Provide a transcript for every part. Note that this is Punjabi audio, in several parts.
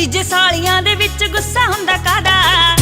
ਜੀਜੇ ਸਾਲੀਆਂ ਦੇ ਵਿੱਚ ਗੁੱਸਾ ਹੁੰਦਾ ਕਾਦਾ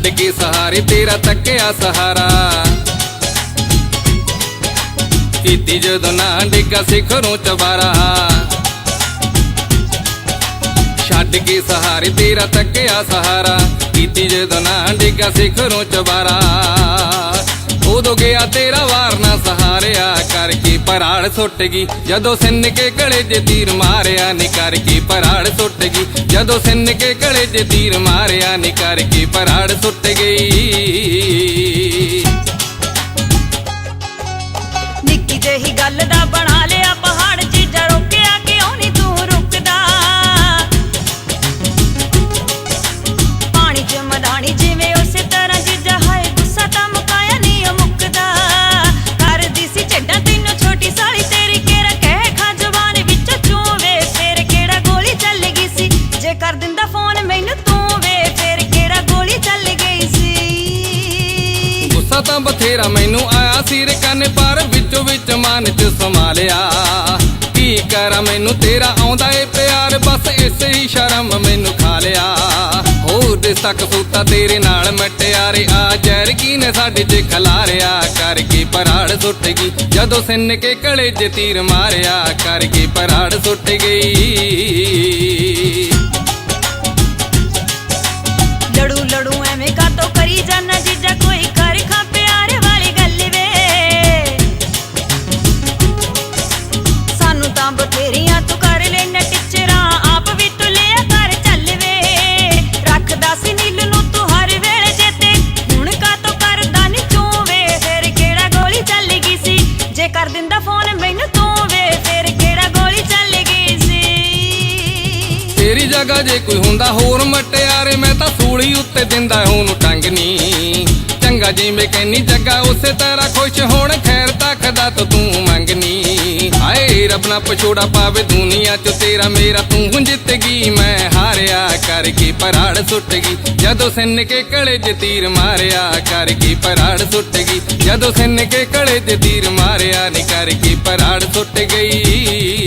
ਛੱਡ ਕੇ ਸਹਾਰੇ, ਤੇਰਾ ਤੱਕਿਆ ਸਹਾਰਾ। ਕੀਤੀ ਜਦੋਂ ਨਾ ਡਿੱਗਾ ਸਿਖਰੋਂ ਚਵਾਰਾ। ਛੱਡ ਕੇ ਸਹਾਰੇ, ਤੇਰਾ ਤੱਕਿਆ ਸਹਾਰਾ। ਕੀਤੀ ਜਦੋਂ ਨਾ ਡਿੱਗਾ ਸਿਖਰੋਂ ਚਵਾਰਾ। ਉਦੋਂ ਗਿਆ ਤੇਰਾ ਵਾਰ ਨਾ ਸਹਾਰਿਆ ਕਰਕੇ ਪਰਾੜ ਸੁੱਟ ਗਈ। ਜਦੋਂ ਸਿੰਨ ਕੇ ਗਲੇ 'ਚ ਤੀਰ ਮਾਰਿਆ, ਨੀ ਕਰਕੇ ਪਰਾੜ ਸੁੱਟ ਗਈ। ਜਦੋਂ ਸਿੰਨ ਕੇ ਗਲੇ 'ਚ ਤੀਰ ਮਾਰਿਆ, ਨੀ ਕਰਕੇ ਪਰਾੜ ਸੁੱਟ ਗਈ। ਨਿੱਕੀ ਜਿਹੀ ਗੱਲ ਦਾ ਸੀ ਤਾਂ ਬਥੇਰਾ ਮੈਨੂੰ ਆਇਆ ਸਿਰ ਕੰਨ ਪਰ ਵਿੱਚੋਂ ਵਿੱਚ ਮਨ ਚ ਸਮਾ ਲਿਆ ਕੀ ਕਰਾਂ ਮੈਨੂੰ ਤੇਰਾ ਆਉਂਦਾ ਏ ਪਿਆਰ, ਬਸ ਇਸੇ ਹੀ ਸ਼ਰਮ ਮੈਨੂੰ ਖਾ ਲਿਆ। ਹੋਰ ਤੱਕ ਸੂਤਾ ਤੇਰੇ ਨਾਲ ਮਟਿਆਰੇ ਆ ਜ਼ਹਿਰ ਕੀ ਨੇ ਸਾਡੇ ਚ ਖਲਾਰਿਆ, ਕਰਕੇ ਪਰਾੜ ਸੁੱਟ ਗਈ। ਜਦੋਂ ਸਿੰਨ ਕੇ ਕਲੇ 'ਚ ਤੀਰ ਮਾਰਿਆ, ਕਰਕੇ ਪਰਾੜ ਸੁੱਟ ਗਈ। ਕਰ ਦਿੰਦਾ ਫੋਨ ਮੈਨੂੰ ਤੂੰ ਵੇ, ਫਿਰ ਕਿਹੜਾ ਗੋਲੀ ਚੱਲ ਗਈ ਸੀ? ਤੇਰੀ ਜਗ੍ਹਾ ਜੇ ਕੋਈ ਹੁੰਦਾ ਹੋਰ ਮਟਿਆਰੇ ਮੈਂ ਤਾਂ ਸੂਲੀ ਉੱਤੇ ਦਿੰਦਾ ਉਹਨੂੰ ਟੰਗਨੀ ਚੰਗਾ ਜਿਵੇਂ ਕਹਿੰਨੀ ਜੱਗਾ, ਉਸੇ ਤਰ੍ਹਾਂ ਖੁਸ਼ ਹੋਣ, ਖੈਰ ਤੱਕਦਾ ਤਾਂ ਤੂੰ ਮੰਗਨੀ ਹਾਏ, ਰੱਬ ਨਾ ਪਛੋੜਾ ਪਾਵੇ ਦੁਨੀਆ ਚ ਤੇਰਾ ਮੇਰਾ, ਤੂੰ ਜਿੱਤ ਗਈ, ਮੈਂ ਹਾਰਿਆ ਕਰਕੇ ਪਰਾੜ ਸੁੱਟ ਗਈ। ਜਦੋਂ ਸਿੰਨ ਕੇ ਕਲੇ 'ਚ ਤੀਰ ਮਾਰਿਆ ਕਰਕੇ ਪਰਾੜ ਸੁੱਟ ਗਈ। ਜਦੋਂ ਸਿੰਨ ਕੇ ਕਲੇ 'ਚ ਤੀਰ ਮਾਰਿਆ ਨੀ ਕਰਕੇ ਪਰਾੜ ਸੁੱਟ ਗਈ।